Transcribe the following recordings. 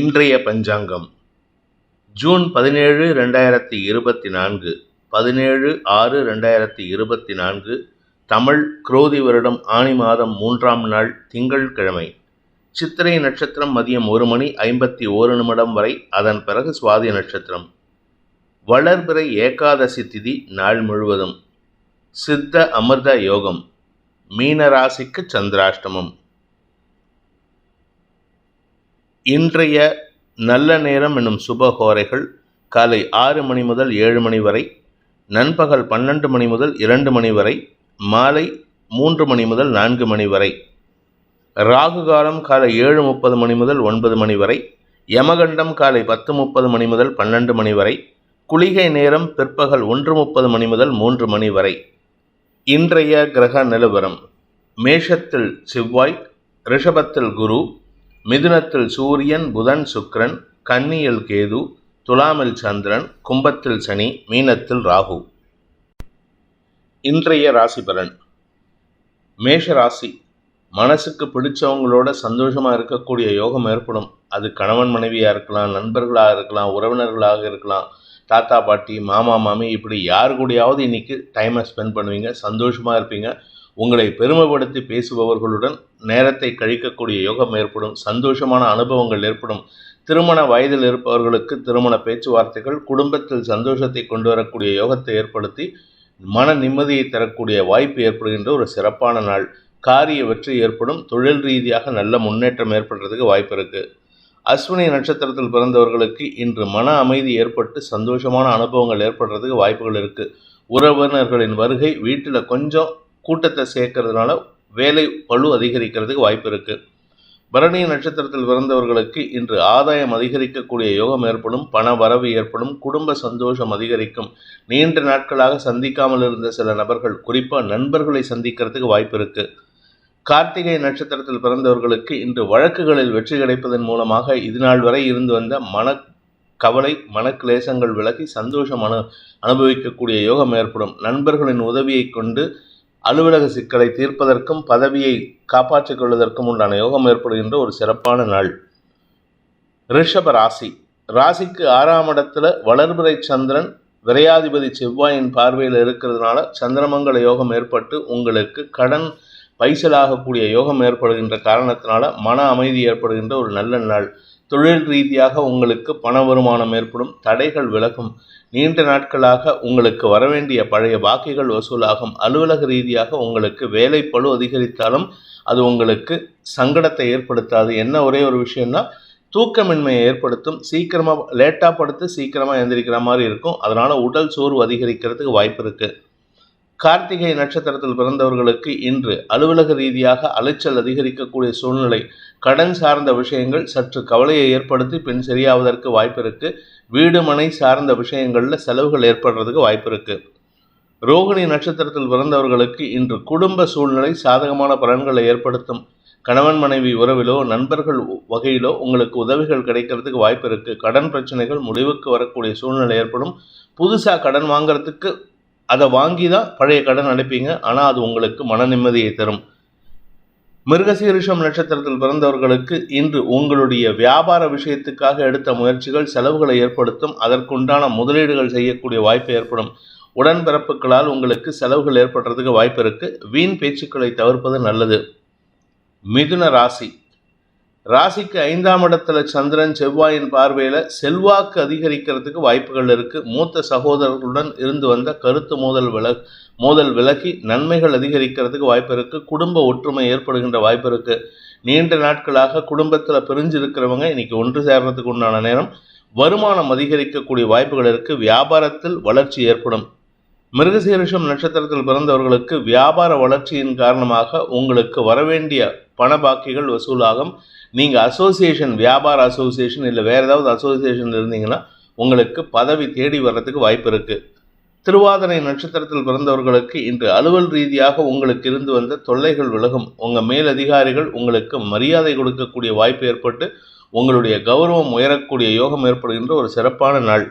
இன்றைய பஞ்சாங்கம். ஜூன் பதினேழு ரெண்டாயிரத்தி இருபத்தி நான்கு. பதினேழு ஆறு ரெண்டாயிரத்தி இருபத்தி நான்கு. தமிழ் குரோதி வருடம் ஆனி மாதம் மூன்றாம் நாள் திங்கட்கிழமை சித்திரை நட்சத்திரம் மதியம் ஒரு மணி ஐம்பத்தி ஓரு நிமிடம் வரை அதன் பிறகு சுவாதி நட்சத்திரம். வளர்பிறை ஏகாதசி திதி நாள் முழுவதும். சித்த அமிர்த யோகம். மீனராசிக்கு சந்திராஷ்டமம். இன்றைய நல்ல நேரம் என்னும் சுபஹோரைகள் காலை ஆறு மணி முதல் ஏழு மணி வரை நண்பகல் பன்னெண்டு மணி முதல் இரண்டு மணி வரை மாலை மூன்று மணி முதல் நான்கு மணி வரை ராகு காலம் காலை ஏழு முப்பது மணி முதல் ஒன்பது மணி வரை யமகண்டம் காலை பத்து முப்பது மணி முதல் பன்னெண்டு மணி வரை குளிகை நேரம் பிற்பகல் ஒன்று முப்பது மணி முதல் மூன்று மணி வரை. இன்றைய கிரக நிலவரம் மேஷத்தில் செவ்வாய் ரிஷபத்தில் குரு மிதுனத்தில் சூரியன் புதன் சுக்கிரன் கன்னியில் கேது துலாமில் சந்திரன் கும்பத்தில் சனி மீனத்தில் ராகு. இன்றைய ராசி பலன். மேஷ ராசி. மனசுக்கு பிடிச்சவங்களோட சந்தோஷமாக இருக்கக்கூடிய யோகம் ஏற்படும். அது கணவன் மனைவியாக இருக்கலாம் நண்பர்களாக இருக்கலாம் உறவினர்களாக இருக்கலாம். தாத்தா பாட்டி மாமா மாமி இப்படி யார் கூடயாவது இன்னைக்கு டைமை ஸ்பெண்ட் பண்ணுவீங்க சந்தோஷமாக இருப்பீங்க. உங்களை பெருமைப்படுத்தி பேசுபவர்களுடன் நேரத்தை கழிக்கக்கூடிய யோகம் ஏற்படும் சந்தோஷமான அனுபவங்கள் ஏற்படும். திருமண வயதில் இருப்பவர்களுக்கு திருமண பேச்சுவார்த்தைகள் குடும்பத்தில் சந்தோஷத்தை கொண்டு வரக்கூடிய யோகத்தை ஏற்படுத்தி மன நிம்மதியை தரக்கூடிய வாய்ப்பு ஏற்படுகின்ற ஒரு சிறப்பான நாள். காரிய வெற்றி ஏற்படும் தொழில் ரீதியாக நல்ல முன்னேற்றம் ஏற்படுறதுக்கு வாய்ப்பு இருக்குது அஸ்வினி நட்சத்திரத்தில் பிறந்தவர்களுக்கு இன்று மன அமைதி ஏற்பட்டு சந்தோஷமான அனுபவங்கள் ஏற்படுறதுக்கு வாய்ப்புகள் இருக்குது உறவினர்களின் வருகை வீட்டில் கொஞ்சம் கூட்டத்தை சேர்க்கறதுனால வேலை பழு அதிகரிக்கிறதுக்கு வாய்ப்பு இருக்குது பரணி நட்சத்திரத்தில் பிறந்தவர்களுக்கு இன்று ஆதாயம் அதிகரிக்கக்கூடிய யோகம் ஏற்படும் பண வரவு ஏற்படும் குடும்ப சந்தோஷம் அதிகரிக்கும். நீண்ட நாட்களாக சந்திக்காமல் இருந்த சில நபர்கள் குறிப்பாக நண்பர்களை சந்திக்கிறதுக்கு வாய்ப்பு இருக்கு. கார்த்திகை நட்சத்திரத்தில் பிறந்தவர்களுக்கு இன்று வழக்குகளில் வெற்றி கிடைப்பதன் மூலமாக இதுநாள் வரை இருந்து வந்த மன கவலை மனக்லேசங்கள் விலகி சந்தோஷம் அனு அனுபவிக்கக்கூடிய யோகம் ஏற்படும். நண்பர்களின் உதவியை கொண்டு அலுவலக சிக்கலை தீர்ப்பதற்கும் பதவியை காப்பாற்றிக் கொள்வதற்கும் உண்டான யோகம் ஏற்படுகின்ற ஒரு சிறப்பான நாள். ரிஷப ராசி. ராசிக்கு ஆறாம் இடத்துல வளர்பிறை சந்திரன் விரையாதிபதி செவ்வாயின் பார்வையில் இருக்கிறதுனால சந்திரமங்கல யோகம் ஏற்பட்டு உங்களுக்கு கடன் பைசலாகக்கூடிய யோகம் ஏற்படுகின்ற காரணத்தினால மன அமைதி ஏற்படுகின்ற ஒரு நல்ல நாள். தொழில் ரீதியாக உங்களுக்கு பண வருமானம் ஏற்படும் தடைகள் விலகும். நீண்ட நாட்களாக உங்களுக்கு வரவேண்டிய பழைய பாக்கிகள் வசூலாகும். அலுவலக ரீதியாக உங்களுக்கு வேலை பழு அதிகரித்தாலும் அது உங்களுக்கு சங்கடத்தை ஏற்படுத்தாது. என்ன ஒரே ஒரு விஷயம்னா தூக்கமின்மையை ஏற்படுத்தும். சீக்கிரமாக லேட்டாக படுத்து சீக்கிரமாக எந்திரிக்கிற மாதிரி இருக்கும். அதனால் உடல் சோர்வு அதிகரிக்கிறதுக்கு வாய்ப்பு இருக்குது கார்த்திகை நட்சத்திரத்தில் பிறந்தவர்களுக்கு இன்று அலுவலக ரீதியாக அலைச்சல் அதிகரிக்கக்கூடிய சூழ்நிலை கடன் சார்ந்த விஷயங்கள் சற்று கவலையை ஏற்படுத்தி பின் சரியாவதற்கு வாய்ப்பு இருக்கு வீடு மனை சார்ந்த விஷயங்களில் செலவுகள் ஏற்படுறதுக்கு வாய்ப்பு இருக்கு ரோகிணி நட்சத்திரத்தில் பிறந்தவர்களுக்கு இன்று குடும்ப சூழ்நிலை சாதகமான பலன்களை ஏற்படுத்தும். கணவன் மனைவி உறவிலோ நண்பர்கள் வகையிலோ உங்களுக்கு உதவிகள் கிடைக்கிறதுக்கு வாய்ப்பு இருக்கு கடன் பிரச்சனைகள் முடிவுக்கு வரக்கூடிய சூழ்நிலை ஏற்படும். புதுசாக கடன் வாங்குறதுக்கு அதை வாங்கி தான் பழைய கடன் அடைப்பீங்க ஆனால் அது உங்களுக்கு மன நிம்மதியை தரும். மிருகசீரிஷம் நட்சத்திரத்தில் பிறந்தவர்களுக்கு இன்று உங்களுடைய வியாபார விஷயத்துக்காக எடுத்த முயற்சிகள் செலவுகளை ஏற்படுத்தும். அதற்குண்டான முதலீடுகள் செய்யக்கூடிய வாய்ப்பு ஏற்படும். உடன்பிறப்புகளால் உங்களுக்கு செலவுகள் ஏற்படுறதுக்கு வாய்ப்பு இருக்கு. வீண் பேச்சுக்களை தவிர்ப்பது நல்லது. மிதுன ராசி. ராசிக்கு ஐந்தாம் இடத்துல சந்திரன் செவ்வாயின் பார்வையில் செல்வாக்கு அதிகரிக்கிறதுக்கு வாய்ப்புகள் இருக்குது மூத்த சகோதரர்களுடன் இருந்து வந்த கருத்து மோதல் வில மோதல் விலகி நன்மைகள் அதிகரிக்கிறதுக்கு வாய்ப்பு இருக்குது குடும்ப ஒற்றுமை ஏற்படுகின்ற வாய்ப்பு இருக்குது நீண்ட நாட்களாக குடும்பத்தில் பிரிஞ்சு இருக்கிறவங்க இன்னைக்கு ஒன்று சேர்றதுக்கு உண்டான நேரம். வருமானம் அதிகரிக்கக்கூடிய வாய்ப்புகள் இருக்குது வியாபாரத்தில் வளர்ச்சி ஏற்படும். மிருகசீரிஷம் நட்சத்திரத்தில் பிறந்தவர்களுக்கு வியாபார வளர்ச்சியின் காரணமாக உங்களுக்கு வரவேண்டிய பண பாக்கிகள் வசூலாகும். நீங்கள் அசோசியேஷன் வியாபார அசோசியேஷன் இல்லை வேறு ஏதாவது அசோசியேஷன் இருந்தீங்கன்னா உங்களுக்கு பதவி தேடி வர்றதுக்கு வாய்ப்பு இருக்குது திருவாதனை நட்சத்திரத்தில் பிறந்தவர்களுக்கு இன்று அலுவல் ரீதியாக உங்களுக்கு இருந்து வந்த தொல்லைகள் விலகும். உங்கள் மேலதிகாரிகள் உங்களுக்கு மரியாதை கொடுக்கக்கூடிய வாய்ப்பு ஏற்பட்டு உங்களுடைய கௌரவம் உயரக்கூடிய யோகம் ஏற்படுகின்ற ஒரு சிறப்பான நாள்.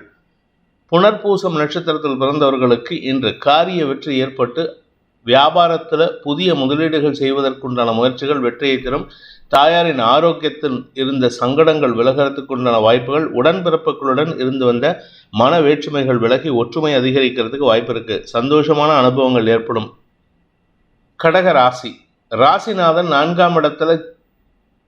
புனர்பூசம் நட்சத்திரத்தில் பிறந்தவர்களுக்கு இன்று காரிய வெற்றி ஏற்பட்டு வியாபாரத்தில் புதிய முதலீடுகள் செய்வதற்குண்டான முயற்சிகள் வெற்றியை தரும். தாயாரின் ஆரோக்கியத்தில் இருந்த சங்கடங்கள் விலகிறதுக்குண்டான வாய்ப்புகள் உடன்பிறப்புகளுடன் இருந்து வந்த மன வேற்றுமைகள் விலகி ஒற்றுமை அதிகரிக்கிறதுக்கு வாய்ப்பு இருக்கு. சந்தோஷமான அனுபவங்கள் ஏற்படும். கடக ராசி. ராசிநாதன் நான்காம் இடத்துல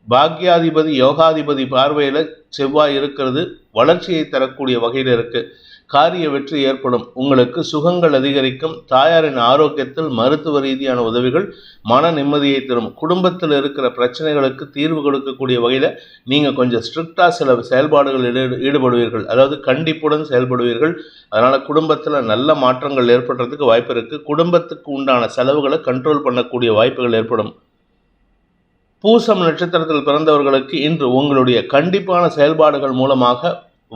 பாக்யாதிபதி யோகாதிபதி பார்வையில் செவ்வாய் இருக்கிறது. வளர்ச்சியை தரக்கூடிய வகையில் இருக்குது காரிய வெற்றி ஏற்படும். உங்களுக்கு சுகங்கள் அதிகரிக்கும். தாயாரின் ஆரோக்கியத்தில் மருத்துவ ரீதியான உதவிகள் மன நிம்மதியை தரும். குடும்பத்தில் இருக்கிற பிரச்சனைகளுக்கு தீர்வு கொடுக்கக்கூடிய வகையில் நீங்கள் கொஞ்சம் ஸ்ட்ரிக்டாக சில செயல்பாடுகளில் ஈடு ஈடுபடுவீர்கள். அதாவது கண்டிப்புடன் செயல்படுவீர்கள். அதனால் குடும்பத்தில் நல்ல மாற்றங்கள் ஏற்படுறதுக்கு வாய்ப்பு இருக்குது குடும்பத்துக்கு உண்டான செலவுகளை கண்ட்ரோல் பண்ணக்கூடிய வாய்ப்புகள் ஏற்படும். பூசம் நட்சத்திரத்தில் பிறந்தவர்களுக்கு இன்று உங்களுடைய கண்டிப்பான செயல்பாடுகள் மூலமாக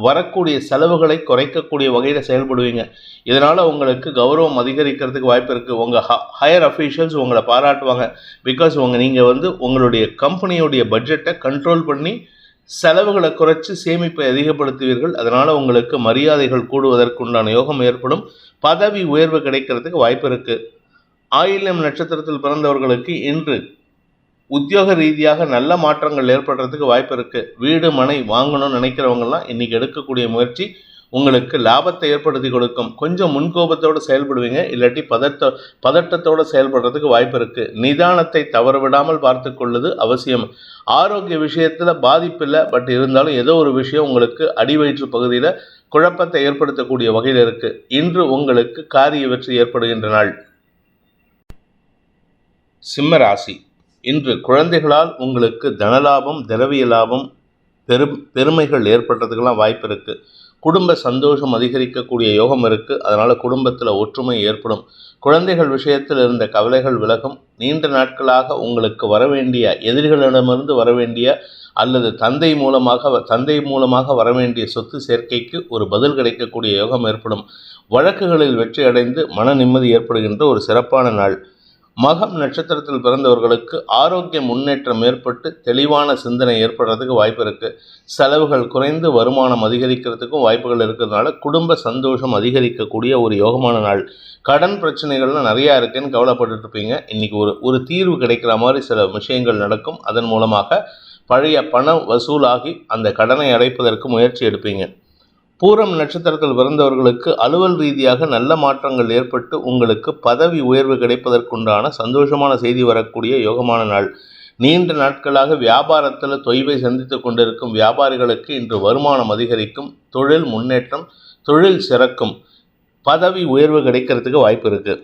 வரக்கூடிய செலவுகளை குறைக்கக்கூடிய வகையில் செயல்படுவீங்க. இதனால் உங்களுக்கு கௌரவம் அதிகரிக்கிறதுக்கு வாய்ப்பு இருக்குது உங்கள் ஹ ஹையர் அஃபீஷியல்ஸ் உங்களை பாராட்டுவாங்க. பிகாஸ் உங்கள் நீங்கள் வந்து உங்களுடைய கம்பெனியுடைய பட்ஜெட்டை கண்ட்ரோல் பண்ணி செலவுகளை குறைச்சி சேமிப்பை அதிகப்படுத்துவீர்கள். அதனால் உங்களுக்கு மரியாதைகள் கூடுவதற்குண்டான யோகம் ஏற்படும். பதவி உயர்வு கிடைக்கிறதுக்கு வாய்ப்பு இருக்குது ஆயிலம் நட்சத்திரத்தில் பிறந்தவர்களுக்கு இன்று உத்தியோக ரீதியாக நல்ல மாற்றங்கள் ஏற்படுறதுக்கு வாய்ப்பு இருக்குது வீடு மனை வாங்கணும்னு நினைக்கிறவங்கலாம் இன்றைக்கி எடுக்கக்கூடிய முயற்சி உங்களுக்கு லாபத்தை ஏற்படுத்தி கொடுக்கும். கொஞ்சம் முன்கோபத்தோடு செயல்படுவீங்க. இல்லாட்டி பதட்ட பதட்டத்தோடு செயல்படுறதுக்கு வாய்ப்பு இருக்குது நிதானத்தை தவறவிடாமல் பார்த்து கொள்வது அவசியம். ஆரோக்கிய விஷயத்தில் பாதிப்பில்லை பட் இருந்தாலும் ஏதோ ஒரு விஷயம் உங்களுக்கு அடிவயிற்று பகுதியில் குழப்பத்தை ஏற்படுத்தக்கூடிய வகையில் இருக்குது இன்று உங்களுக்கு காரிய வெற்றி ஏற்படுகின்ற நாள். சிம்ம ராசி. இன்று குழந்தைகளால் உங்களுக்கு தனலாபம் திரவிய லாபம் பெரும் பெருமைகள் ஏற்படுறதுக்கெல்லாம் வாய்ப்பு இருக்குது குடும்ப சந்தோஷம் அதிகரிக்கக்கூடிய யோகம் இருக்குது அதனால் குடும்பத்தில் ஒற்றுமை ஏற்படும். குழந்தைகள் விஷயத்தில் இருந்த கவலைகள் விலகும். நீண்ட நாட்களாக உங்களுக்கு வர வேண்டிய எதிரிகளிடமிருந்து வர வேண்டிய அல்லது தந்தை மூலமாக தந்தை மூலமாக வர வேண்டிய சொத்து சேர்க்கைக்கு ஒரு பதில் கிடைக்கக்கூடிய யோகம் ஏற்படும். வழக்குகளில் வெற்றி அடைந்து மன நிம்மதி ஏற்படுகின்ற ஒரு சிறப்பான நாள். மகம் நட்சத்திரத்தில் பிறந்தவர்களுக்கு ஆரோக்கிய முன்னேற்றம் ஏற்பட்டு தெளிவான சிந்தனை ஏற்படுறதுக்கு வாய்ப்பு இருக்குது செலவுகள் குறைந்து வருமானம் அதிகரிக்கிறதுக்கும் வாய்ப்புகள் இருக்கிறதுனால குடும்ப சந்தோஷம் அதிகரிக்கக்கூடிய ஒரு யோகமான நாள். கடன் பிரச்சனைகள்லாம் நிறையா இருக்குன்னு கவலைப்பட்டுட்டு இருப்பீங்க இன்றைக்கி ஒரு ஒரு தீர்வு கிடைக்கிற மாதிரி சில விஷயங்கள் நடக்கும். அதன் மூலமாக பழைய பணம் வசூலாகி அந்த கடனை அடைப்பதற்கு முயற்சி எடுப்பீங்க. பூரம் நட்சத்திரத்தில் பிறந்தவர்களுக்கு அலுவல் ரீதியாக நல்ல மாற்றங்கள் ஏற்பட்டு உங்களுக்கு பதவி உயர்வு கிடைப்பதற்குண்டான சந்தோஷமான செய்தி வரக்கூடிய யோகமான நாள். நீண்ட நாட்களாக வியாபாரத்தில் தொய்வை சந்தித்து கொண்டிருக்கும் வியாபாரிகளுக்கு இன்று வருமானம் அதிகரிக்கும் தொழில் முன்னேற்றம் தொழில் சிறக்கும் பதவி உயர்வு கிடைக்கிறதுக்கு வாய்ப்பு இருக்குது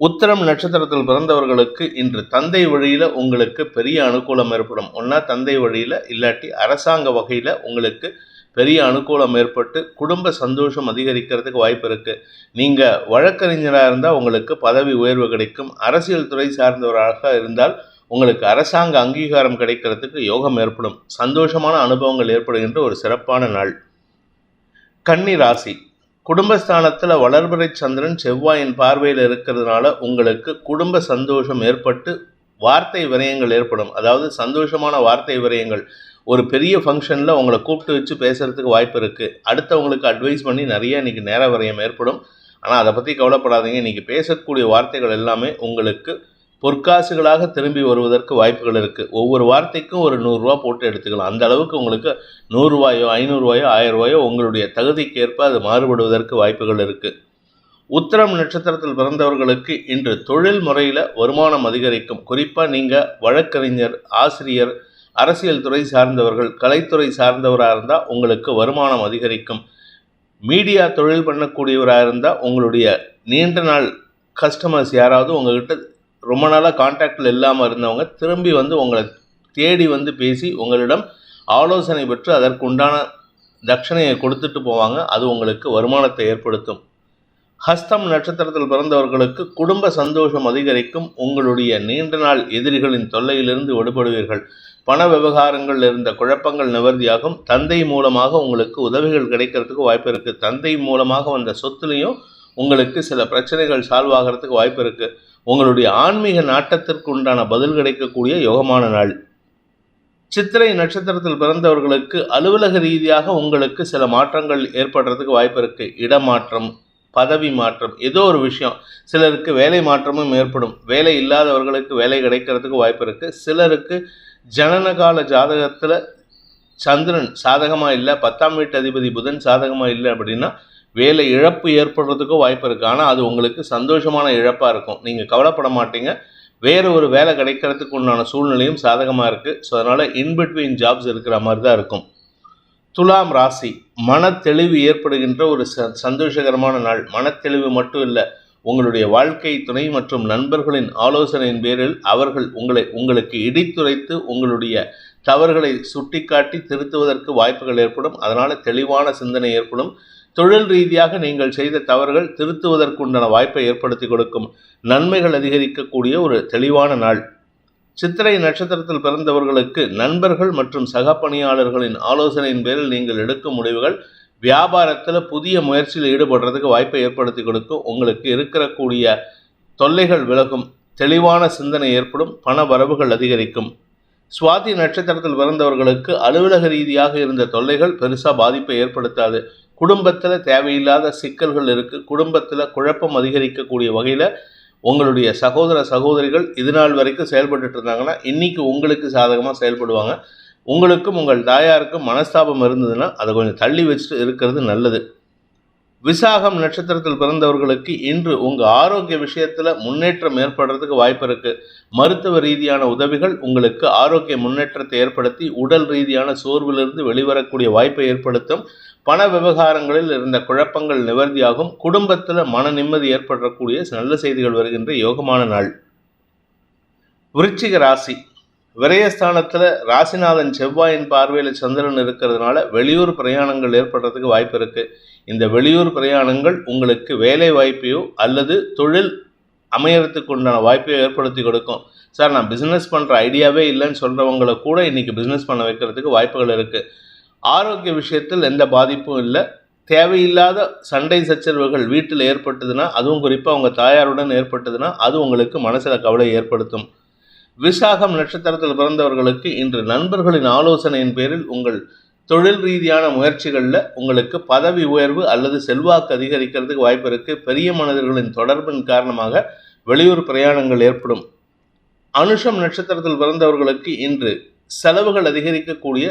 உத்தரம் நட்சத்திரத்தில் பிறந்தவர்களுக்கு இன்று தந்தை வழியில் உங்களுக்கு பெரிய அனுகூலம் ஏற்படும். ஒன்றா தந்தை வழியில் இல்லாட்டி அரசாங்க வகையில் உங்களுக்கு பெரிய அனுகூலம் ஏற்பட்டு குடும்ப சந்தோஷம் அதிகரிக்கிறதுக்கு வாய்ப்பு இருக்குது நீங்கள் வழக்கறிஞராக இருந்தால் உங்களுக்கு பதவி உயர்வு கிடைக்கும். அரசியல் துறை சார்ந்தவராக இருந்தால் உங்களுக்கு அரசாங்க அங்கீகாரம் கிடைக்கிறதுக்கு யோகம் ஏற்படும். சந்தோஷமான அனுபவங்கள் ஏற்படுகின்ற ஒரு சிறப்பான நாள். கன்னி ராசி. குடும்பஸ்தானத்தில் வளர்பிறை சந்திரன் செவ்வாயின் பார்வையில் இருக்கிறதுனால உங்களுக்கு குடும்ப சந்தோஷம் ஏற்பட்டு வார்த்தை விரயங்கள் ஏற்படும். அதாவது சந்தோஷமான வார்த்தை விரயங்கள். ஒரு பெரிய ஃபங்க்ஷனில் உங்களை கூப்பிட்டு வச்சு பேசுகிறதுக்கு வாய்ப்பு இருக்குது அடுத்தவங்களுக்கு அட்வைஸ் பண்ணி நிறைய இன்றைக்கி நேர வரையம் ஏற்படும். ஆனால் அதை பற்றி கவலைப்படாதீங்க. இன்றைக்கி பேசக்கூடிய வார்த்தைகள் எல்லாமே உங்களுக்கு பொற்காசுகளாக திரும்பி வருவதற்கு வாய்ப்புகள் இருக்குது ஒவ்வொரு வார்த்தைக்கும் ஒரு நூறுரூவா போட்டு எடுத்துக்கலாம். அந்த அளவுக்கு உங்களுக்கு நூறுரூவாயோ ஐநூறுரூவாயோ ஆயிரம் ரூபாயோ உங்களுடைய தகுதிக்கு ஏற்ப அது மாறுபடுவதற்கு வாய்ப்புகள் இருக்குது உத்தரம் நட்சத்திரத்தில் பிறந்தவர்களுக்கு இன்று தொழில் முறையில் வருமானம் அதிகரிக்கும். குறிப்பாக நீங்கள் வழக்கறிஞர் ஆசிரியர் அரசியல் துறை சார்ந்தவர்கள் கலைத்துறை சார்ந்தவராக இருந்தால் உங்களுக்கு வருமானம் அதிகரிக்கும். மீடியா தொழில் பண்ணக்கூடியவராக இருந்தால் உங்களுடைய நீண்ட நாள் கஸ்டமர்ஸ் யாராவது உங்கள்கிட்ட ரொம்ப நாளாக காண்டாக்டில் இல்லாமல் இருந்தவங்க திரும்பி வந்து உங்களை தேடி வந்து பேசி உங்களிடம் ஆலோசனை பெற்று அதற்குண்டான தட்சணையை கொடுத்துட்டு போவாங்க. அது உங்களுக்கு வருமானத்தை ஏற்படுத்தும். ஹஸ்தம் நட்சத்திரத்தில் பிறந்தவர்களுக்கு குடும்ப சந்தோஷம் அதிகரிக்கும். உங்களுடைய நீண்ட நாள் எதிரிகளின் தொல்லையிலிருந்து விடுபடுவீர்கள். பண விவகாரங்கள் இருந்த குழப்பங்கள் நிவர்த்தியாகும். தந்தை மூலமாக உங்களுக்கு உதவிகள் கிடைக்கிறதுக்கு வாய்ப்பு இருக்குது தந்தை மூலமாக வந்த சொத்துலேயும் உங்களுக்கு சில பிரச்சனைகள் சால்வ் ஆகிறதுக்கு வாய்ப்பு இருக்குது உங்களுடைய ஆன்மீக நாட்டத்திற்கு உண்டான பதில் கிடைக்கக்கூடிய யோகமான நாள். சித்திரை நட்சத்திரத்தில் பிறந்தவர்களுக்கு அலுவலக ரீதியாக உங்களுக்கு சில மாற்றங்கள் ஏற்படுறதுக்கு வாய்ப்பு இருக்குது இடமாற்றம் பதவி மாற்றம் ஏதோ ஒரு விஷயம். சிலருக்கு வேலை மாற்றமும் ஏற்படும். வேலை இல்லாதவர்களுக்கு வேலை கிடைக்கிறதுக்கு வாய்ப்பு இருக்குது சிலருக்கு ஜனனகால ஜாதகத்தில் சந்திரன் சாதகமாக இல்லை பத்தாம் வீட்டு அதிபதி புதன் சாதகமாக இல்லை அப்படின்னா வேலை இழப்பு ஏற்படுறதுக்கும் வாய்ப்பு இருக்குது ஆனால் அது உங்களுக்கு சந்தோஷமான இழப்பாக இருக்கும். நீங்கள் கவலைப்பட மாட்டீங்க. வேறு ஒரு வேலை கிடைக்கிறதுக்கு உண்டான சூழ்நிலையும் சாதகமாக இருக்குது ஸோ அதனால் இன்பிட்வீன் ஜாப்ஸ் இருக்கிற மாதிரி தான் இருக்கும். துலாம் ராசி மனத்தெளிவு ஏற்படுகின்ற ஒரு ச சந்தோஷகரமான நாள். மனத்தெளிவு மட்டும் இல்லை உங்களுடைய வாழ்க்கை துணை மற்றும் நண்பர்களின் ஆலோசனையின் பேரில் அவர்கள் உங்களை உங்களுக்கு இடித்துரைத்து உங்களுடைய தவறுகளை சுட்டிக்காட்டி திருத்துவதற்கு வாய்ப்புகள் ஏற்படும். அதனால் தெளிவான சிந்தனை ஏற்படும். தொழில் ரீதியாக நீங்கள் செய்த தவறுகள் திருத்துவதற்குண்டான வாய்ப்பை ஏற்படுத்தி கொடுக்கும். நன்மைகள் அதிகரிக்கக்கூடிய ஒரு தெளிவான நாள். சித்திரை நட்சத்திரத்தில் பிறந்தவர்களுக்கு நண்பர்கள் மற்றும் சக பணியாளர்களின் ஆலோசனையின் பேரில் நீங்கள் எடுக்கும் முடிவுகள் வியாபாரத்தில் புதிய முயற்சியில் ஈடுபடுறதுக்கு வாய்ப்பை ஏற்படுத்தி கொடுக்கும் உங்களுக்கு இருக்கக்கூடிய தொல்லைகள் விலகும் தெளிவான சிந்தனை ஏற்படும் பண வரவுகள் அதிகரிக்கும். சுவாதி நட்சத்திரத்தில் பிறந்தவர்களுக்கு அலுவலக ரீதியாக இருந்த தொல்லைகள் பெருசாக பாதிப்பை ஏற்படுத்தாது. குடும்பத்தில் தேவையில்லாத சிக்கல்கள் இருக்குது குடும்பத்தில் குழப்பம் அதிகரிக்கக்கூடிய வகையில் உங்களுடைய சகோதர சகோதரிகள் இது நாள் வரைக்கும் செயல்பட்டுட்டு இருந்தாங்கன்னா இன்றைக்கி உங்களுக்கு சாதகமாக செயல்படுவாங்க. உங்களுக்கும் உங்கள் தாயாருக்கும் மனஸ்தாபம் இருந்ததுன்னா அதை கொஞ்சம் தள்ளி வச்சுட்டு இருக்கிறது நல்லது. விசாகம் நட்சத்திரத்தில் பிறந்தவர்களுக்கு இன்று உங்கள் ஆரோக்கிய விஷயத்தில் முன்னேற்றம் ஏற்படுறதுக்கு வாய்ப்பு இருக்குது மருத்துவ ரீதியான உதவிகள் உங்களுக்கு ஆரோக்கிய முன்னேற்றத்தை ஏற்படுத்தி உடல் ரீதியான சோர்விலிருந்து வெளிவரக்கூடிய வாய்ப்பை ஏற்படுத்தும். பண விவகாரங்களில் இருந்த குழப்பங்கள் நிவர்த்தியாகும். குடும்பத்தில் மன நிம்மதி ஏற்படக்கூடிய நல்ல செய்திகள் வருகின்ற யோகமான நாள். விருச்சிக ராசி. விரயஸ்தானத்தில் ராசிநாதன் செவ்வாயின் பார்வையில் சந்திரன் இருக்கிறதுனால வெளியூர் பிரயாணங்கள் ஏற்படுறதுக்கு வாய்ப்பு இருக்குது இந்த வெளியூர் பிரயாணங்கள் உங்களுக்கு வேலை வாய்ப்பையோ அல்லது தொழில் அமையறதுக்கு உண்டான வாய்ப்பையோ ஏற்படுத்தி கொடுக்கும். சார் நான் பிஸ்னஸ் பண்ணுற ஐடியாவே இல்லைன்னு சொல்கிறவங்கள கூட இன்றைக்கி பிஸ்னஸ் பண்ண வைக்கிறதுக்கு வாய்ப்புகள் இருக்குது ஆரோக்கிய விஷயத்தில் எந்த பாதிப்பும் இல்லை. தேவையில்லாத சண்டை சச்சரவுகள் வீட்டில் ஏற்பட்டதுன்னா அதுவும் குறிப்பாக உங்கள் தாயாருடன் ஏற்பட்டதுன்னா அது உங்களுக்கு மனசில் கவலை ஏற்படுத்தும். விசாகம் நட்சத்திரத்தில் பிறந்தவர்களுக்கு இன்று நண்பர்களின் ஆலோசனையின் பேரில் உங்கள் தொழில் ரீதியான முயற்சிகளில் உங்களுக்கு பதவி உயர்வு அல்லது செல்வாக்கு அதிகரிக்கிறதுக்கு வாய்ப்பு இருக்குது பெரிய மனிதர்களின் தொடர்பின் காரணமாக வெளியூர் பிரயாணங்கள் ஏற்படும். அனுஷம் நட்சத்திரத்தில் பிறந்தவர்களுக்கு இன்று செலவுகள் அதிகரிக்கக்கூடிய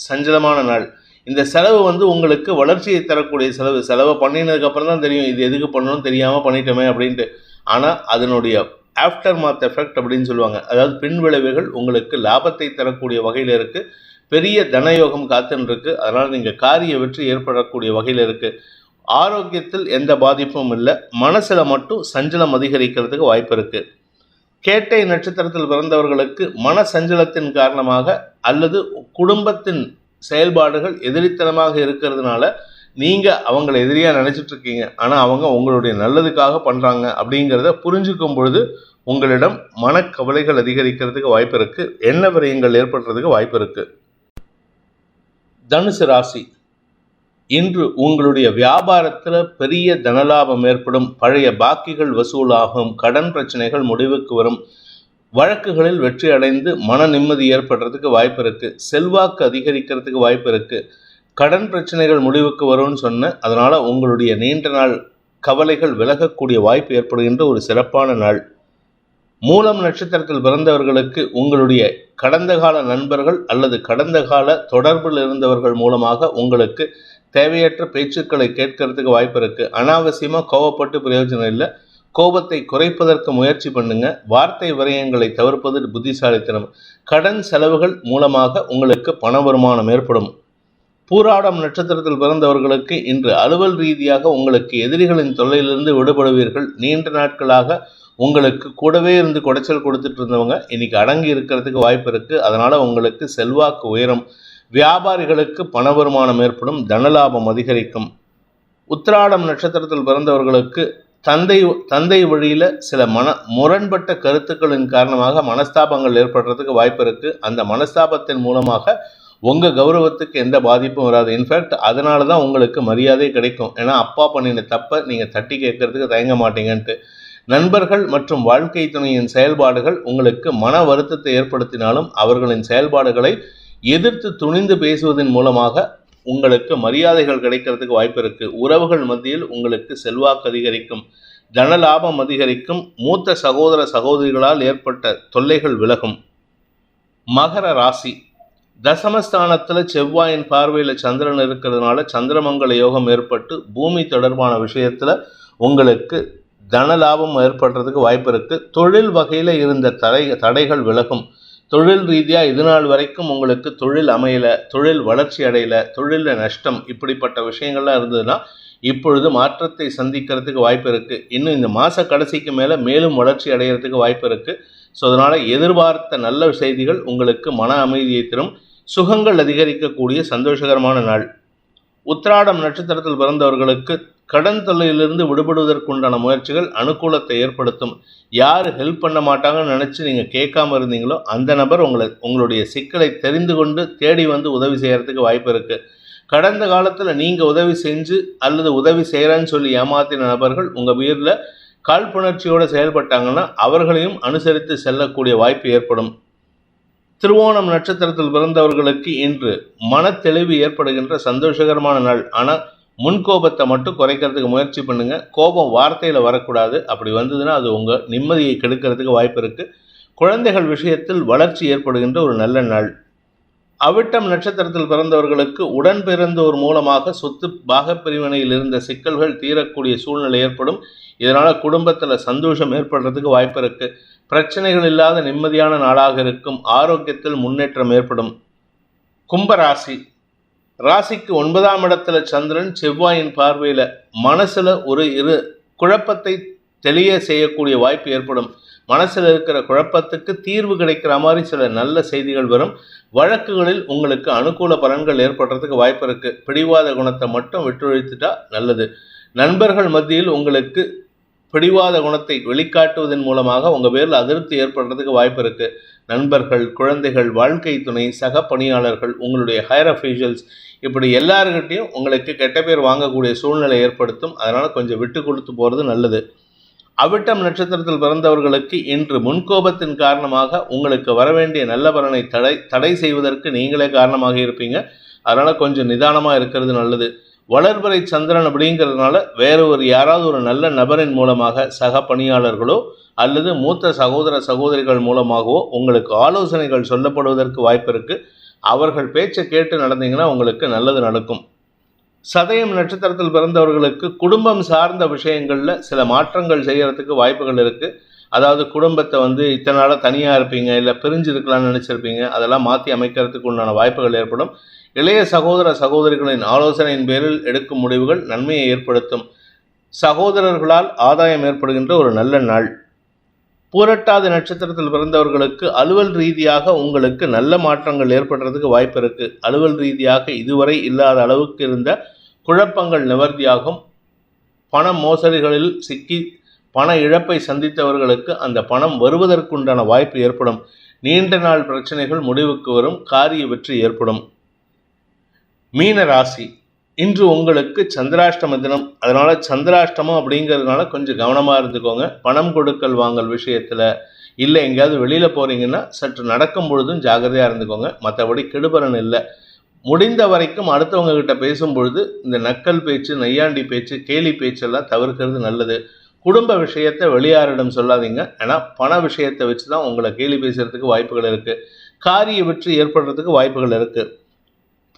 சஞ்சலமான நாள். இந்த செலவு வந்து உங்களுக்கு வளர்ச்சியை தரக்கூடிய செலவு. செலவை பண்ணினதுக்கப்புறம் தான் தெரியும். இது எதுக்கு பண்ணணும்னு தெரியாமல் பண்ணிட்டோமே அப்படின்ட்டு. ஆனால் அதனுடைய ஆஃப்டர் மாத் எஃபெக்ட் அப்படின்னு சொல்லுவாங்க. அதாவது பின் விளைவுகள் உங்களுக்கு லாபத்தை தரக்கூடிய வகையில் இருக்குது பெரிய தனயோகம் காத்துன்னு அதனால் நீங்கள் காரிய வெற்றி ஏற்படக்கூடிய வகையில் இருக்குது ஆரோக்கியத்தில் எந்த பாதிப்பும் இல்லை. மனசில் மட்டும் சஞ்சலம் அதிகரிக்கிறதுக்கு வாய்ப்பு இருக்குது கேட்டை நட்சத்திரத்தில் பிறந்தவர்களுக்கு மன சஞ்சலத்தின் காரணமாக அல்லது குடும்பத்தின் செயல்பாடுகள் எதிரித்தனமாக இருக்கிறதுனால நீங்கள் அவங்கள எதிரியாக நினச்சிட்ருக்கீங்க. ஆனால் அவங்க உங்களுடைய நல்லதுக்காக பண்ணுறாங்க அப்படிங்கிறத புரிஞ்சுக்கும் பொழுது உங்களிடம் மனக்கவலைகள் அதிகரிக்கிறதுக்கு வாய்ப்பு இருக்குது எண்ண விரயங்கள் ஏற்படுறதுக்கு வாய்ப்பு இருக்குது தனுசு ராசி இன்று உங்களுடைய வியாபாரத்தில் பெரிய தனலாபம் ஏற்படும். பழைய பாக்கிகள் வசூலாகும். கடன் பிரச்சனைகள் முடிவுக்கு வரும். வழக்குகளில் வெற்றி அடைந்து மன நிம்மதி ஏற்படுறதுக்கு வாய்ப்பு இருக்குது செல்வாக்கு அதிகரிக்கிறதுக்கு வாய்ப்பு இருக்குது கடன் பிரச்சனைகள் முடிவுக்கு வரும்னு சொன்னேன் அதனால் உங்களுடைய நீண்ட நாள் கவலைகள் விலகக்கூடிய வாய்ப்பு ஏற்படுகின்ற ஒரு சிறப்பான நாள். மூலம் நட்சத்திரத்தில் பிறந்தவர்களுக்கு உங்களுடைய கடந்த கால நண்பர்கள் அல்லது கடந்த கால தொடர்பில் இருந்தவர்கள் மூலமாக உங்களுக்கு தேவையற்ற பேச்சுக்களை கேட்கறதுக்கு வாய்ப்பு இருக்குது அனாவசியமாக கோவப்பட்டு பிரயோஜனம் இல்லை. கோபத்தை குறைப்பதற்கு முயற்சி பண்ணுங்க. வார்த்தை விரயங்களை தவிர்ப்பது புத்திசாலித்தனம். கடன் செலவுகள் மூலமாக உங்களுக்கு பண வருமானம் ஏற்படும். பூராடம் நட்சத்திரத்தில் பிறந்தவர்களுக்கு இன்று அலுவல் ரீதியாக உங்களுக்கு எதிரிகளின் தொல்லையிலிருந்து விடுபடுவீர்கள். நீண்ட நாட்களாக உங்களுக்கு கூடவே இருந்து குடைச்சல் கொடுத்துட்டு இருந்தவங்க இன்னைக்கு அடங்கி இருக்கிறதுக்கு வாய்ப்பு இருக்குது அதனால் உங்களுக்கு செல்வாக்கு உயரும். வியாபாரிகளுக்கு பண வருமானம் ஏற்படும். தனலாபம் அதிகரிக்கும். உத்திராடம் நட்சத்திரத்தில் பிறந்தவர்களுக்கு தந்தை தந்தை வழியில் சில மன முரண்பட்ட கருத்துக்களின் காரணமாக மனஸ்தாபங்கள் ஏற்படுறதுக்கு வாய்ப்பு இருக்குது அந்த மனஸ்தாபத்தின் மூலமாக உங்கள் கௌரவத்துக்கு எந்த பாதிப்பும் வராது. இன்ஃபேக்ட் அதனால தான் உங்களுக்கு மரியாதை கிடைக்கும். ஏன்னா அப்பா பண்ணின தப்பை நீங்கள் தட்டி கேட்கறதுக்கு தயங்க மாட்டீங்கன்ட்டு. நண்பர்கள் மற்றும் வாழ்க்கை துணையின் செயல்பாடுகள் உங்களுக்கு மன வருத்தத்தை ஏற்படுத்தினாலும் அவர்களின் செயல்பாடுகளை எதிர்த்து துணிந்து பேசுவதன் மூலமாக உங்களுக்கு மரியாதைகள் கிடைக்கிறதுக்கு வாய்ப்பு இருக்குது உறவுகள் மத்தியில் உங்களுக்கு செல்வாக்கு அதிகரிக்கும். தன லாபம் அதிகரிக்கும். மூத்த சகோதர சகோதரிகளால் ஏற்பட்ட தொல்லைகள் விலகும். மகர ராசி. தசமஸ்தானத்தில் செவ்வாயின் பார்வையில் சந்திரன் இருக்கிறதுனால சந்திரமங்கல யோகம் ஏற்பட்டு பூமி தொடர்பான விஷயத்தில் உங்களுக்கு தன லாபம் ஏற்படுறதுக்கு வாய்ப்பு இருக்குது தொழில் வகையில் இருந்த தடை தடைகள் விலகும். தொழில் ரீதியாக இது நாள் வரைக்கும் உங்களுக்கு தொழில் அமையலை தொழில் வளர்ச்சி அடையலை தொழிலில் நஷ்டம் இப்படிப்பட்ட விஷயங்கள்லாம் இருந்ததுன்னா இப்பொழுது மாற்றத்தை சந்திக்கிறதுக்கு வாய்ப்பு இருக்குது இன்னும் இந்த மாத கடைசிக்கு மேலே மேலும் வளர்ச்சி அடைகிறதுக்கு வாய்ப்பு இருக்குது ஸோ அதனால் எதிர்பார்த்த நல்ல செய்திகள் உங்களுக்கு மன அமைதியை தரும். சுகங்கள் அதிகரிக்கக்கூடிய சந்தோஷகரமான நாள். உத்திராடம் நட்சத்திரத்தில் பிறந்தவர்களுக்கு கடன் தொல்லையிலிருந்து விடுபடுவதற்குண்டான முயற்சிகள் அனுகூலத்தை ஏற்படுத்தும். யார் ஹெல்ப் பண்ண மாட்டாங்கன்னு நினச்சி நீங்கள் கேட்காம இருந்தீங்களோ அந்த நபர் உங்களை உங்களுடைய சிக்கலை தெரிந்து கொண்டு தேடி வந்து உதவி செய்கிறதுக்கு வாய்ப்பு இருக்குது கடந்த காலத்தில் நீங்கள் உதவி செஞ்சு அல்லது உதவி செய்கிறேன்னு சொல்லி ஏமாத்தின நபர்கள் உங்கள் வீரில் காழ்ப்புணர்ச்சியோடு செயல்பட்டாங்கன்னா அவர்களையும் அனுசரித்து செல்லக்கூடிய வாய்ப்பு ஏற்படும். திருவோணம் நட்சத்திரத்தில் பிறந்தவர்களுக்கு இன்று மனத்தெளிவு ஏற்படுகின்ற சந்தோஷகரமான நாள். ஆனால் முன்கோபத்தை மட்டும் குறைக்கிறதுக்கு முயற்சி பண்ணுங்க. கோபம் வார்த்தையில் வரக்கூடாது. அப்படி வந்ததுன்னா அது உங்கள் நிம்மதியை கெடுக்கிறதுக்கு வாய்ப்பு இருக்குது குழந்தைகள் விஷயத்தில் வளர்ச்சி ஏற்படுகின்ற ஒரு நல்ல நாள். அவிட்டம் நட்சத்திரத்தில் பிறந்தவர்களுக்கு உடன் பிறந்தோர் மூலமாக சொத்து பாகப்பிரிவினையில் இருந்த சிக்கல்கள் தீரக்கூடிய சூழ்நிலை ஏற்படும். இதனால் குடும்பத்தில் சந்தோஷம் ஏற்படுறதுக்கு வாய்ப்பு இருக்குது பிரச்சனைகள் இல்லாத நிம்மதியான நாளாக இருக்கும். ஆரோக்கியத்தில் முன்னேற்றம் ஏற்படும். கும்பராசி. ராசிக்கு ஒன்பதாம் இடத்துல சந்திரன் செவ்வாயின் பார்வையில் மனசில் ஒரு இரு குழப்பத்தை தெளிய செய்யக்கூடிய வாய்ப்பு ஏற்படும். மனசில் இருக்கிற குழப்பத்துக்கு தீர்வு கிடைக்கிற மாதிரி சில நல்ல செய்திகள் வரும். வழக்குகளில் உங்களுக்கு அனுகூல பலன்கள் ஏற்படுறதுக்கு வாய்ப்பு இருக்குது பிடிவாத குணத்தை மட்டும் விட்டுழித்துட்டா நல்லது. நண்பர்கள் மத்தியில் உங்களுக்கு பிடிவாத குணத்தை வெளிக்காட்டுவதன் மூலமாக உங்கள் பேரில் அதிருப்தி ஏற்படுறதுக்கு வாய்ப்பு இருக்குது நண்பர்கள் குழந்தைகள் வாழ்க்கை துணை சக பணியாளர்கள் உங்களுடைய ஹையர் அஃபீஷியல்ஸ் இப்படி எல்லாருக்கிட்டையும் உங்களுக்கு கெட்ட பேர் வாங்கக்கூடிய சூழ்நிலை ஏற்படுத்தும். அதனால் கொஞ்சம் விட்டு கொடுத்து போகிறது நல்லது. அவிட்டம் நட்சத்திரத்தில் பிறந்தவர்களுக்கு இன்று முன்கோபத்தின் காரணமாக உங்களுக்கு வரவேண்டிய நல்ல பலனை தடை தடை செய்வதற்கு நீங்களே காரணமாக இருப்பீங்க. அதனால் கொஞ்சம் நிதானமாக இருக்கிறது நல்லது. வளர்பறை சந்திரன் அப்படிங்கிறதுனால வேறு ஒரு யாராவது ஒரு நல்ல நபரின் மூலமாக சக பணியாளர்களோ அல்லது மூத்த சகோதர சகோதரிகள் மூலமாகவோ உங்களுக்கு ஆலோசனைகள் சொல்லப்படுவதற்கு வாய்ப்பு இருக்குது அவர்கள் பேச்சை கேட்டு நடந்தீங்கன்னா உங்களுக்கு நல்லது நடக்கும். சதயம் நட்சத்திரத்தில் பிறந்தவர்களுக்கு குடும்பம் சார்ந்த விஷயங்களில் சில மாற்றங்கள் செய்கிறதுக்கு வாய்ப்புகள் இருக்குது அதாவது குடும்பத்தை வந்து இத்தனை நாளாக தனியாக இருப்பீங்க இல்லை பிரிஞ்சு இருக்கலாம்னு நினச்சிருப்பீங்க அதெல்லாம் மாற்றி அமைக்கிறதுக்கு உண்டான வாய்ப்புகள் ஏற்படும். இளைய சகோதர சகோதரிகளின் ஆலோசனையின் பேரில் எடுக்கும் முடிவுகள் நன்மையை ஏற்படுத்தும். சகோதரர்களால் ஆதாயம் ஏற்படுகின்ற ஒரு நல்ல நாள். பூரட்டாதி நட்சத்திரத்தில் பிறந்தவர்களுக்கு அலுவல் ரீதியாக உங்களுக்கு நல்ல மாற்றங்கள் ஏற்படுறதுக்கு வாய்ப்பு இருக்குது அலுவல் ரீதியாக இதுவரை இல்லாத அளவுக்கு இருந்த குழப்பங்கள் நிவர்த்தியாகும். பண மோசடிகளில் சிக்கி பண இழப்பை சந்தித்தவர்களுக்கு அந்த பணம் வருவதற்குண்டான வாய்ப்பு ஏற்படும். நீண்ட நாள் பிரச்சனைகள் முடிவுக்கு வரும் காரிய வெற்றி ஏற்படும். மீன ராசி. இன்று உங்களுக்கு சந்திராஷ்டம தினம். அதனால் சந்திராஷ்டமம் அப்படிங்கிறதுனால கொஞ்சம் கவனமாக இருந்துக்கோங்க. பணம் கொடுக்கல் வாங்கல் விஷயத்தில் இல்லை எங்கேயாவது வெளியில் போகிறீங்கன்னா சற்று நடக்கும் பொழுதும் ஜாகிரதையாக இருந்துக்கோங்க. மற்றபடி கெடுபலன் இல்லை. முடிந்த வரைக்கும் அடுத்தவங்க கிட்ட பேசும் பொழுது இந்த நக்கல் பேச்சு நையாண்டி பேச்சு கேலி பேச்செல்லாம் தவிர்க்கிறது நல்லது. குடும்ப விஷயத்தை வெளியாரிடம் சொல்லாதீங்க. ஏன்னா பண விஷயத்தை வச்சு தான் உங்களை கேலி பேசுகிறதுக்கு வாய்ப்புகள் இருக்குது காரிய வெற்றி ஏற்படுறதுக்கு வாய்ப்புகள் இருக்குது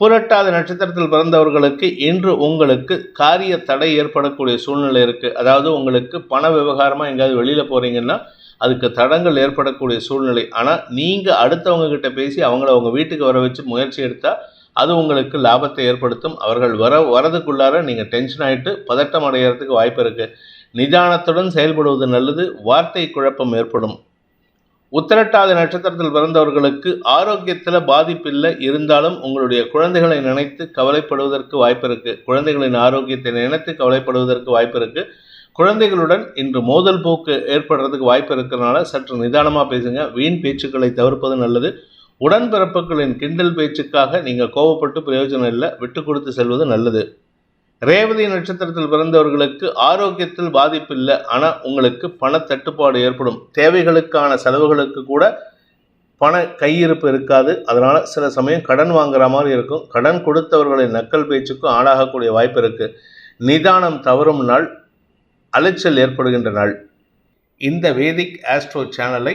புரட்டாத நட்சத்திரத்தில் பிறந்தவர்களுக்கு இன்று உங்களுக்கு காரிய தடை ஏற்படக்கூடிய சூழ்நிலை இருக்குது அதாவது உங்களுக்கு பண விவகாரமாக எங்கேயாவது வெளியில் போகிறீங்கன்னா அதுக்கு தடங்கள் ஏற்படக்கூடிய சூழ்நிலை. ஆனால் நீங்கள் அடுத்தவங்க கிட்ட பேசி அவங்கள உங்கள் வீட்டுக்கு வர வச்சு முயற்சி எடுத்தால் அது உங்களுக்கு லாபத்தை ஏற்படுத்தும். அவர்கள் வர வரதுக்குள்ளார நீங்கள் டென்ஷன் ஆகிட்டு பதட்டம் அடைகிறதுக்கு வாய்ப்பு இருக்குது நிதானத்துடன் செயல்படுவது நல்லது. வார்த்தை குழப்பம் ஏற்படும். உத்திரட்டாத நட்சத்திரத்தில் பிறந்தவர்களுக்கு ஆரோக்கியத்தில் பாதிப்பில்லை. இருந்தாலும் உங்களுடைய குழந்தைகளை நினைத்து கவலைப்படுவதற்கு வாய்ப்பு இருக்குது குழந்தைகளின் ஆரோக்கியத்தை நினைத்து கவலைப்படுவதற்கு வாய்ப்பு இருக்குது குழந்தைகளுடன் இன்று மோதல் போக்கு ஏற்படுறதுக்கு வாய்ப்பு இருக்கிறதுனால சற்று நிதானமாக பேசுங்க. வீண் பேச்சுக்களை தவிர்ப்பது நல்லது. உடன்பிறப்புகளின் கிண்டல் பேச்சுக்காக நீங்கள் கோபப்பட்டு பிரயோஜனம் இல்லை விட்டு கொடுத்து செல்வது நல்லது. ரேவதி நட்சத்திரத்தில் பிறந்தவர்களுக்கு ஆரோக்கியத்தில் பாதிப்பு இல்லை ஆனால் உங்களுக்கு பண தட்டுப்பாடு ஏற்படும். தேவைகளுக்கான செலவுகளுக்கு கூட பண கையிருப்பு இருக்காது. அதனால் சில சமயம் கடன் வாங்குற மாதிரி இருக்கும். கடன் கொடுத்தவர்களின் நக்கல் பேச்சுக்கும் ஆளாகக்கூடிய வாய்ப்பு இருக்குது நிதானம் தவறும் நாள் அலைச்சல் ஏற்படுகின்ற நாள். இந்த வேதிக் ஆஸ்ட்ரோ சேனலை